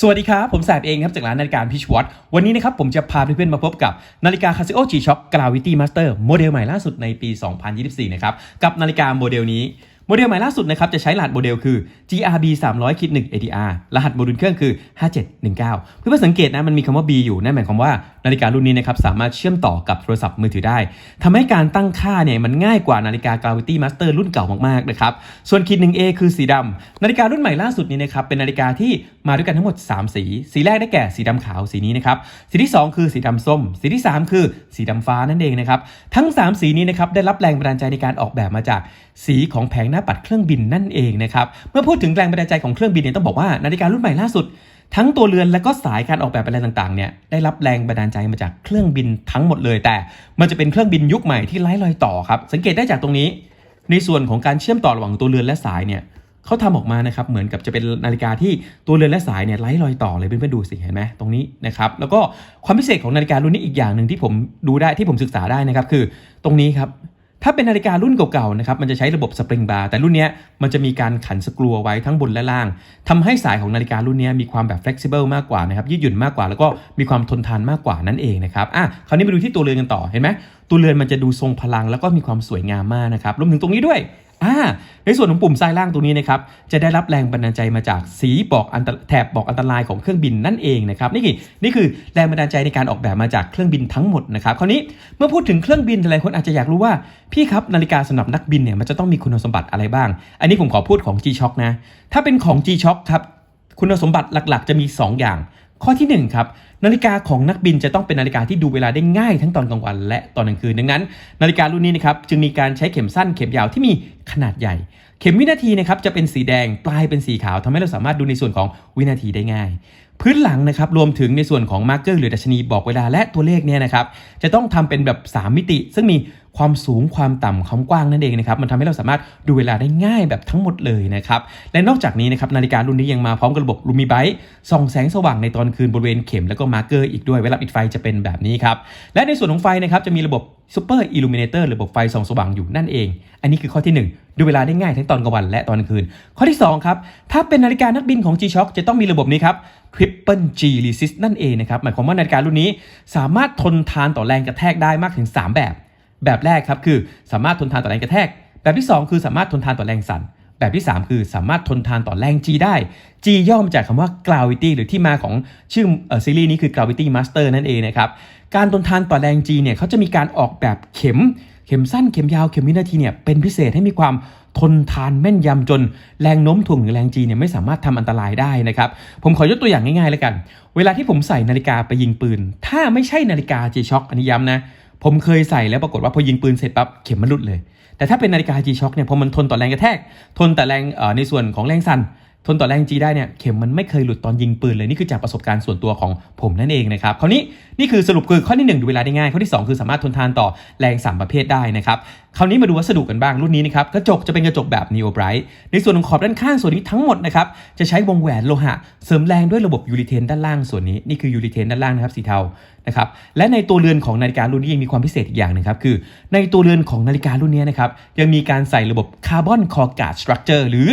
สวัสดีครับ ผมแสบเองครับจากร้านนาฬิกาพิชวอตวันนี้นะครับผมจะพาเพื่อนๆมาพบกับนาฬิกา Casio G-Shock Gravity Master โมเดลใหม่ล่าสุดในปี 2024 นะครับ กับนาฬิกาโมเดลนี้ โมเดลใหม่ล่าสุดนะครับจะใช้รหัสโมเดลคือ GRB 300คิด1 ADR รหัสโมดูลเครื่องคือ 5719 เพื่อนๆสังเกตนะมันมีคำว่า B อยู่นั่นหมายความว่านาฬิการุ่นนี้นะครับสามารถเชื่อมต่อกับโทรศัพท์มือถือได้ทำให้การตั้งค่าเนี่ยมันง่ายกว่านาฬิกา Gravity Master รุ่นเก่ามากๆนะครับส่วนคิด 1A คือสีดำนาฬิการุ่นใหม่ล่าสุดนี้นะครับเป็นนาฬิกาที่มาด้วยกันทั้งหมด 3 สี สีแรกได้แก่สีดำขาวสีนี้นะครับสีที่ 2 คือสีดำส้ม สีที่ 3 คือสีดำฟ้านั่นเองนะครับทั้ง 3 สีนี้นะครับได้รับแรงบันดาลใจในการออกแบบมาจากสีของแผงหน้าปัดเครื่องบินนั่นเองนะครับ เมื่อพูดถึงแรงบันดาลใจของเครื่องบินเนี่ยต้องบอกว่านาฬิการุ่นใหม่ล่าสุด ทั้งตัวเรือนและก็สายการออกแบบอะไรต่างๆเนี่ยได้รับแรงบันดาลใจมาจากเครื่องบินทั้งหมดเลย แต่มันจะเป็นเครื่องบินยุคใหม่ที่ไร้รอยต่อครับ สังเกตได้จากตรงนี้ ในส่วนของการเชื่อมต่อระหว่างตัวเรือนและสายเนี่ยเขาทำออกมานะครับเหมือนกับจะเป็นนาฬิกาที่ตัวเรือนและสายเนี่ยไร้รอยต่อเลยเพื่อนๆดูสิเห็นไหมตรงนี้นะครับแล้วก็ความพิเศษของนาฬิการุ่นนี้อีกอย่างหนึ่งที่ผมดูได้ที่ผมศึกษาได้นะครับคือตรงนี้ครับ ถ้าเป็นนาฬิการุ่นเก่าๆนะครับมันจะใช้ระบบสปริงบาร์แต่รุ่นนี้มันจะมีการขันสกรูไว้ทั้งบนและล่างทำให้สายของนาฬิการุ่นนี้มีความแบบ flexible มากกว่านะครับยืดหยุ่นมากกว่าแล้วก็มีความทนทานมากกว่านั่นเองนะครับอะคราวนี้มาดูที่ตัวเรือนกันต่อเห็นไหมตัวเรือนมันจะดูทรงพลังแล้วก็มีความสวยงามมากนะครับรวมถึงตรงนี้ด้วย อ่าในส่วนของปุ่มซ้ายล่างตรงนี้นะครับจะได้รับแรงบันดาลใจมาจากสีบอกอันตแถบบอกอันตรายของเครื่องบินนั่นเองนะครับนี่คือนี่คือแรงบันดาลใจในการออกแบบมาจากเครื่องบินทั้งหมดนะครับคราวนี้เมื่อพูดถึงเครื่องบินหลายคนอาจจะอยากรู้ว่าพี่ครับนาฬิกาสำหรับนักบินเนี่ยมันจะต้องมีคุณสมบัติอะไรบ้าง อันนี้ผมขอพูดของ G-Shock นะถ้าเป็นของ G-Shock ครับคุณสมบัติหลักๆ จะมี 2 อย่าง ข้อที่1ครับ นาฬิกาของนักบินจะต้องเป็นนาฬิกาที่ดูเวลาได้ง่ายทั้งตอนกลางวัน และตอนกลางคืนดังนั้น นาฬิการุ่นนี้นะครับจึงมีการใช้เข็มสั้นเข็มยาวที่มีขนาดใหญ่ เข็มวินาทีนะครับจะเป็นสีแดงปลายเป็นสีขาวทำให้เราสามารถดูในส่วนของวินาทีได้ง่าย พื้นหลังนะครับรวมถึงในส่วนของมาร์กเกอร์หรือดัชนีบอกเวลาและตัวเลขเนี่ยนะครับจะต้องทำเป็นแบบ 3 มิติ ซึ่งมี ความสูงความต่ำความกว้างนั่นเองนะครับมันทำให้เราสามารถดูเวลาได้ง่ายแบบทั้งหมดเลยนะครับและนอกจากนี้นะครับนาฬิการุ่นนี้ยังมาพร้อมกับระบบลูมิไบต์ส่องแสงสว่างในตอนคืนบริเวณเข็มแล้วก็มาร์เกอร์อีกด้วยเวลาปิดไฟจะเป็นแบบนี้ครับและในส่วนของไฟนะครับจะมีระบบซูเปอร์อิลูมิเนเตอร์ระบบไฟส่องสว่างอยู่นั่นเอง อันนี้คือข้อที่ 1 ดูเวลาได้ง่ายทั้งตอนกลางวันและตอนกลางคืน ข้อที่ 2 ครับ ถ้าเป็นนาฬิกานักบินของ G-Shock จะต้องมีระบบนี้ครับ Triple G Resist นั่นเองนะครับ หมายความว่านาฬิการุ่นนี้สามารถทนทานต่อแรงกระแทกได้มากถึง 3 แบบ แบบแรกครับคือสามารถทนทานต่อแรงกระแทก แบบที่ 2 คือสามารถทนทานต่อแรงสั่น แบบที่ 3 คือสามารถทนทานต่อแรง G ได้ G ย่อมาจากคำว่า gravity หรือที่มาของชื่ออซีรีส์นี้คือ gravity master นั่นเองนะครับการทนทานต่อแรง G เนี่ยเขาจะมีการออกแบบเข็มเข็มสั้นเข็มยาวเข็มวินาทีเนี่ยเป็นพิเศษให้มีความทนทานแม่นยำจนแรงโน้มถ่วงหรือแรง G เนี่ยไม่สามารถทำอันตรายได้นะครับผมขอยกตัวอย่างง่ายๆแล้วกัน เวลาที่ผมใส่นาฬิกาไปยิงปืน ถ้าไม่ใช่นาฬิกา G-Shock อันนี้ย้ำนะ ผมเคยใส่แล้วปรากฏว่าพอยิงปืนเสร็จปั๊บเข็มมันหลุดเลย แต่ถ้าเป็นนาฬิกาจีช็อกเนี่ยพอมันทนต่อแรงกระแทก ทนแต่แรงในส่วนของแรงสั่น ทนต่อแรง G ได้เนี่ยเข็มมันไม่เคยหลุดตอนยิงปืนเลย นี่คือจากประสบการณ์ส่วนตัวของผมนั่นเองนะครับคราวนี้นี่คือสรุปคือข้อที่ 1 ดูเวลาได้ง่ายข้อที่ 2 คือสามารถทนทานต่อแรง 3 ประเภทได้นะครับคราวนี้มาดูวัสดุกันบ้างรุ่นนี้นะครับกระจกจะเป็นกระจกแบบ Neo Bright ในส่วนของขอบด้านข้างส่วนนี้ทั้งหมดนะครับจะใช้วงแหวนโลหะ เสริมแรงด้วยระบบยูริเทนด้านล่างส่วนนี้นี่คือยูริเทนด้านล่างนะครับสีเทานะครับและในตัวเรือนของนาฬิการุ่นนี้ยังมีความพิเศษอีกอย่างหนึงครับคือ ในตัวเรือนของนาฬิการุ่นนี้นะครับยังมีการใส่ระบบคาร์บอนคอร์กาดสตรัคเจอร์หรือ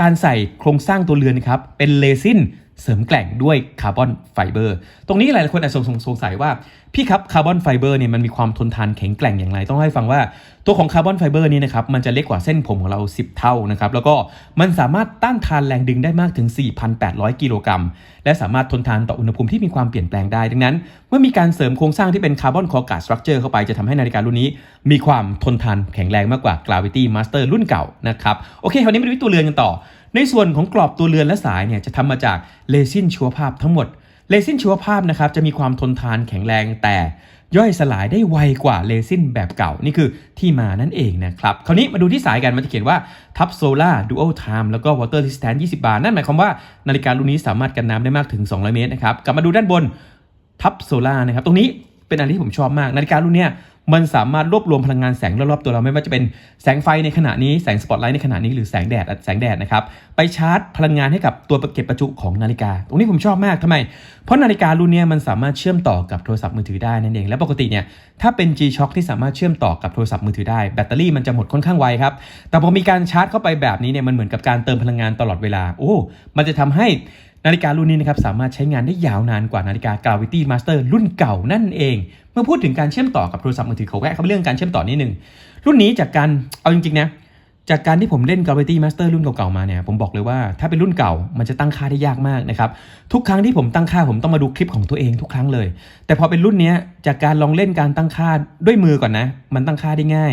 การใส่โครงสร้างตัวเรือนครับเป็นเลซิน เสริมแกร่งด้วยคาร์บอนไฟเบอร์ ตรงนี้หลายคนอาจจะสงสัยว่า พี่ครับคาร์บอนไฟเบอร์เนี่ยมันมีความทนทานแข็งแกร่งอย่างไร ต้องให้ฟังว่าตัวของคาร์บอนไฟเบอร์นี้นะครับมันจะเล็กกว่าเส้นผมของเรา 10 เท่านะครับ แล้วก็มันสามารถต้านทานแรงดึงได้มากถึง 4,800 กิโลกรัม และสามารถทนทานต่ออุณหภูมิที่มีความเปลี่ยนแปลงได้ ดังนั้น เมื่อมีการเสริมโครงสร้างที่เป็นคาร์บอนคอร์การ์ดสตรัคเจอร์เข้าไปจะทำให้นาฬิการุ่นนี้ มีความทนทานแข็งแรงมากกว่า Gravity Master รุ่นเก่านะครับโอเคคราวนี้มาดูตัวเรือนกันต่อ ในส่วนของกรอบตัวเรือนและสายเนี่ยจะทำมาจากเลซินชีวภาพทั้งหมด เลซินชีวภาพนะครับจะมีความทนทานแข็งแรงแต่ย่อยสลายได้ไวกว่าเลซินแบบเก่า นี่คือที่มานั่นเองนะครับ คราวนี้มาดูที่สายกันมันจะเขียนว่าทับโซล่าดูอัลไทม์แล้วก็วอเตอร์ s ิสแตน20 บาท นั่นหมายความว่านาฬิการุ่นนี้สามารถกันน้ำได้มากถึง 200 เมตรนะครับ กลับมาดูด้านบนทับโซล่านะครับ ตรงนี้เป็นอะไรที่ผมชอบมาก นาฬิการุ่นเนี้ย มันสามารถรวบรวมพลังงานแสงรอบๆตัวเราไม่ว่าจะเป็นแสงไฟในขณะนี้แสงสปอตไลท์ในขณะนี้หรือแสงแดดแสงแดดนะครับไปชาร์จพลังงานให้กับตัวเก็บประจุของนาฬิกา ตรงนี้ผมชอบมากทำไม เพราะนาฬิการุ่นนี้มันสามารถเชื่อมต่อกับโทรศัพท์มือถือได้นั่นเอง และปกติเนี่ยถ้าเป็น G-Shock ที่สามารถเชื่อมต่อกับโทรศัพท์มือถือได้แบตเตอรี่มันจะหมดค่อนข้างไวครับแต่พอมีการชาร์จเข้าไปแบบนี้เนี่ยมันเหมือนกับการเติมพลังงานตลอดเวลาโอ้มันจะทำให้ นาฬิการุ่นนี้นะครับสามารถใช้งานได้ยาวนานกว่านาฬิกา Gravity Master รุ่นเก่านั่นเอง เมื่อพูดถึงการเชื่อมต่อกับโทรศัพท์มือถือเขาแวะเข้าเรื่องการเชื่อมต่อนิดนึงรุ่นนี้จากการเอาจริงๆนะจากการที่ผมเล่น Gravity Master รุ่นเก่าๆมาเนี่ยผมบอกเลยว่าถ้าเป็นรุ่นเก่ามันจะตั้งค่าได้ยากมากนะครับทุกครั้งที่ผมตั้งค่าผมต้องมาดูคลิปของตัวเองทุกครั้งเลย แต่พอเป็นรุ่นนี้จากการลองเล่นการตั้งค่าด้วยมือก่อนนะ มันตั้งค่าได้ง่าย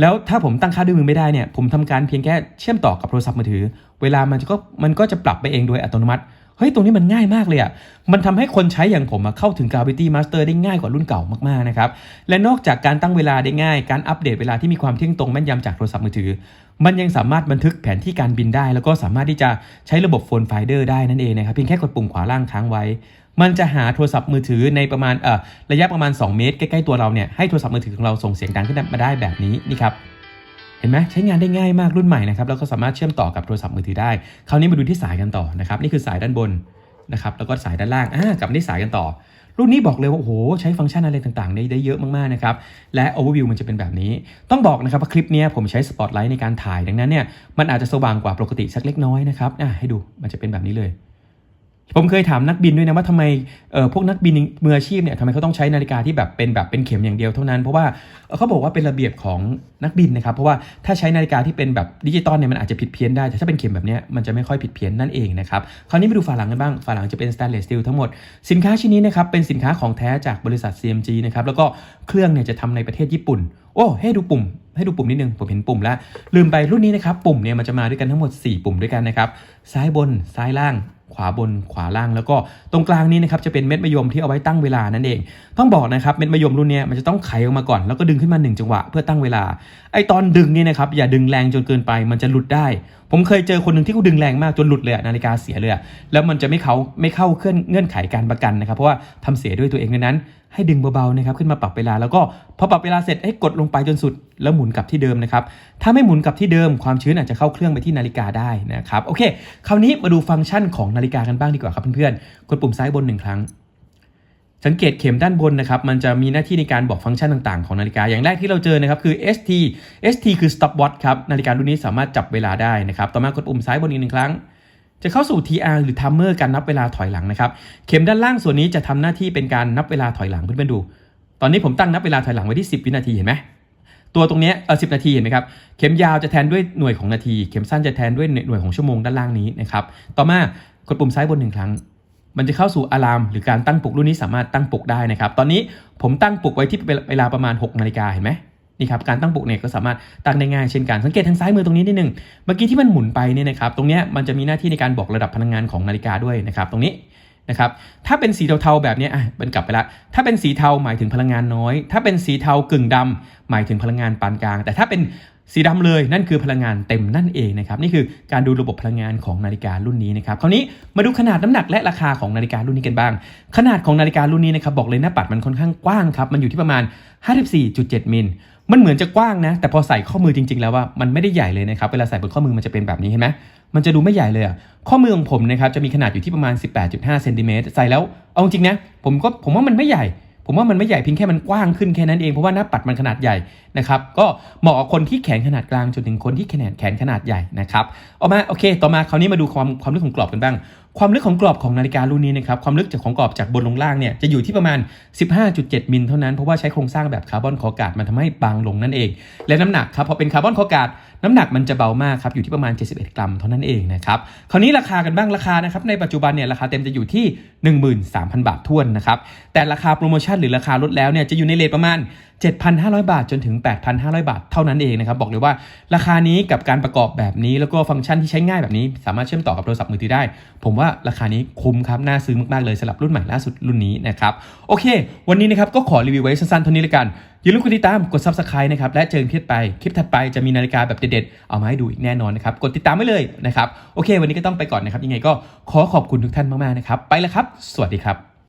แล้วถ้าผมตั้งค่าด้วยมือไม่ได้เนี่ยผมทำการเพียงแค่เชื่อมต่อกับโทรศัพท์มือถือ เวลามันก็มันก็จะปรับไปเองโดยอัตโนมัติ เฮ้ยตรงนี้มันง่ายมากเลยอะ่ะ มันทำให้คนใช้อย่างผมเข้าถึง Gravity Master ได้ง่ายกว่ารุ่นเก่ามากๆนะครับ และนอกจากการตั้งเวลาได้ง่าย การอัปเดตเวลาที่มีความเที่ยงตรงแม่นยำจากโทรศัพท์มือถือ มันยังสามารถบันทึกแผนที่การบินได้ แล้วก็สามารถที่จะใช้ระบบโฟนไฟเดอร์ได้นั่นเองนะครับ เพียงแค่กดปุ่มขวาล่างค้างไว้ มันจะหาโทรศัพท์มือถือในประมาณเอ่อระยะประมาณ 2 เมตร ใกล้ๆตัวเราเนี่ยให้โทรศัพท์มือถือของเราส่งเสียงดังขึ้นมาได้แบบนี้นี่ครับ เห็นไหมใช้งานได้ง่ายมากรุ่นใหม่นะครับแล้วก็สามารถเชื่อมต่อกับโทรศัพท์มือถือได้ คราวนี้มาดูที่สายกันต่อนะครับนี่คือสายด้านบนนะครับแล้วก็สายด้านล่างอ่ากลับมาที่สายกันต่อ รุ่นนี้บอกเลยว่าโอ้โหใช้ฟังก์ชันอะไรต่างๆ ได้ได้เยอะมากๆนะครับและ overview มันจะเป็นแบบนี้ ต้องบอกนะครับว่าคลิปนี้ผมใช้สปอตไลท์ในการถ่ายดังนั้นเนี่ยมันอาจจะสว่างกว่าปกติสักเล็กน้อยนะครับอะให้ดูมันจะเป็นแบบนี้เลย ผมเคยถามนักบินด้วยนะว่าทำไมเอ่อพวกนักบินมืออาชีพเนี่ยทำไมเขาต้องใช้นาฬิกาที่แบบเป็นแบบเป็นเข็มอย่างเดียวเท่านั้น เพราะว่าเขาบอกว่าเป็นระเบียบของนักบินนะครับ เพราะว่าถ้าใช้นาฬิกาที่เป็นแบบดิจิตอลเนี่ยมันอาจจะผิดเพี้ยนได้แต่ถ้าเป็นเข็มแบบนี้มันจะไม่ค่อยผิดเพี้ยนนั่นเองนะครับคราวนี้มาดูฝาหลังกันบ้างฝาหลังจะเป็น stainless steel ทั้งหมดสินค้าชิ้นนี้นะครับเป็นสินค้าของแท้จากบริษัท CMG นะครับแล้วก็เครื่องเนี่ยจะทำในประเทศญี่ปุ่น โอ้ให้ดูปุ่มให้ดูปุ่มนิดนึงผมเห็นปุ่มแล้วลืมไปรุ่นนี้นะครับปุ่มเนี่ยมันจะมาด้วยกันทั้งหมด 4 ปุ่มด้วยกันนะครับซ้ายบนซ้ายล่าง ขวาบนขวาล่างแล้วก็ตรงกลางนี้นะครับจะเป็นเม็ดมะยมที่เอาไว้ตั้งเวลานั่นเอง ต้องบอกนะครับเม็ดมะยมรุ่นนี้มันจะต้องไขออกมาก่อนแล้วก็ดึงขึ้นมา 1 จังหวะเพื่อตั้งเวลา ไอตอนดึงนี่นะครับอย่าดึงแรงจนเกินไปมันจะหลุดได้ ผมเคยเจอคนหนึ่งที่เขาดึงแรงมากจนหลุดเลยนาฬิกาเสียเลยแล้วมันจะไม่เขาไม่เข้าเคลื่อนเงื่อนไขการประกันนะครับเพราะว่าทำเสียด้วยตัวเองดังนั้น ให้ดึงเบาๆนะครับขึ้นมาปรับเวลาแล้วก็พอปรับเวลาเสร็จให้กดลงไปจนสุด แล้วหมุนกลับที่เดิมนะครับถ้าไม่หมุนกลับที่เดิมความชื้นอาจจะเข้าเครื่องไปที่นาฬิกาได้นะครับโอเค คราวนี้มาดูฟังก์ชันของนาฬิกากันบ้างดีกว่าครับเพื่อนๆกดปุ่มซ้ายบนหนึ่งครั้ง สังเกตเข็มด้านบนนะครับมันจะมีหน้าที่ในการบอกฟังก์ชันต่างๆ ของนาฬิกาอย่างแรกที่เราเจอนะครับคือ ST ST คือ stopwatch ครับนาฬิการุ่นนี้สามารถจับเวลาได้นะครับต่อมากดปุ่มซ้ายบนอีกหนึ่งครั้ง จะเข้าสู่ TR หรือ timer การนับเวลาถอยหลังนะครับ เข็มด้านล่างส่วนนี้จะทำหน้าที่เป็นการนับเวลาถอยหลังเพื่อนๆดู ตอนนี้ผมตั้งนับเวลาถอยหลังไว้ที่ 10 วินาทีเห็นไหมตัวตรงนี้เออ10นาทีเห็นไหมครับ เข็มยาวจะแทนด้วยหน่วยของนาที เข็มสั้นจะแทนด้วยหน่วยของชั่วโมงด้านล่างนี้นะครับ ต่อมากดปุ่มซ้ายบนหนึ่งครั้ง มันจะเข้าสู่อะลามหรือการตั้งปลุกรุ่นนี้สามารถตั้งปลุกได้นะครับ ตอนนี้ผมตั้งปลุกไว้ที่เวลาประมาณ6นาฬิกาเห็นไหม นี่ครับการตั้งปลุกเนี่ยก็สามารถตั้งได้ง่ายเช่นกันสังเกตทางซ้ายมือตรงนี้นิดนึงเมื่อกี้ที่มันหมุนไปเนี่ยนะครับตรงนี้มันจะมีหน้าที่ในการบอกระดับพลังงานของนาฬิกาด้วยนะครับตรงนี้นะครับถ้าเป็นสีเทาๆแบบนี้อะมันกลับไปละถ้าเป็นสีเทาหมายถึงพลังงานน้อย ถ้าเป็นสีเทากึ่งดำหมายถึงพลังงานปานกลาง แต่ถ้าเป็น สีดำเลยนั่นคือพลังงานเต็มนั่นเองนะครับนี่คือการดูระบบพลังงานของนาฬิการุ่นนี้นะครับคราวนี้มาดูขนาดน้ำหนักและราคาของนาฬิการุ่นนี้กันบ้าง ขนาดของนาฬิการุ่นนี้นะครับบอกเลยหน้าปัดมันค่อนข้างกว้างครับมันอยู่ที่ประมาณ 54.7 มิลมันเหมือนจะกว้างนะ แต่พอใส่ข้อมือจริง ๆ แล้วว่ามันไม่ได้ใหญ่เลยนะครับเวลาใส่บนข้อมือมันจะเป็นแบบนี้เห็นไหมมันจะดูไม่ใหญ่เลยอะข้อมือของผมนะครับจะมีขนาดอยู่ที่ประมาณ 18.5 เซนติเมตรใส่แล้วเอาจริงนะผมก็ผมว่ามันไม่ใหญ่ ผมว่ามันไม่ใหญ่เพียงแค่มันกว้างขึ้นแค่นั้นเองเพราะว่าหน้าปัดมันขนาดใหญ่นะครับก็เหมาะกับคนที่แขนขนาดกลางจนถึงคนที่แขนแขนขนาดใหญ่นะครับเอามาโอเค ต่อมาคราวนี้มาดูความความลึกของกรอบกันบ้างความลึกของกรอบของนาฬิการุ่นนี้นะครับความลึกจากของกรอบจากบนลงล่างเนี่ยจะอยู่ที่ประมาณ 15.7 มิลเท่านั้น เพราะว่าใช้โครงสร้างแบบคาร์บอนคอร์กาดมันทำให้บางลงนั่นเอง และน้ำหนักครับพอเป็นคาร์บอนคอร์กาดน้ำหนักมันจะเบามากครับอยู่ที่ประมาณ 71 กรัมเท่านั้นเองนะครับคราวนี้ราคากันบ้างราคานะครับในปัจจุบันเนี่ยราคาเต็มจะอยู่ที่ 13,000 บาททวนนะครับแต่ราคาโปรโมชั่นหรือราคาลดแล้วเนี่ยจะอยู่ในเลทประมาณ 7,500 บาทจนถึง 8,500 บาทเท่านั้นเองนะครับ บอกเลยว่าราคานี้กับการประกอบแบบนี้แล้วก็ฟังก์ชันที่ใช้ง่ายแบบนี้ สามารถเชื่อมต่อกับโทรศัพท์มือถือได้ ผมว่าราคานี้คุ้มครับ น่าซื้อมากๆเลยสำหรับรุ่นใหม่ล่าสุดรุ่นนี้นะครับ โอเค วันนี้นะครับก็ขอรีวิวไว้สั้นๆเท่านี้ละกัน อย่าลืมกดติดตามกด subscribe นะครับและเจอกันคลิปไปคลิปถัดไปจะมีนาฬิกาแบบเด็ดๆเอามาให้ดูอีกแน่นอนนะครับกดติดตามไว้เลยนะครับโอเค วันนี้ก็ต้องไปก่อนนะครับยังไงก็ขอขอบคุณทุกท่านมากๆนะครับไปแล้วครับ สวัสดีครับ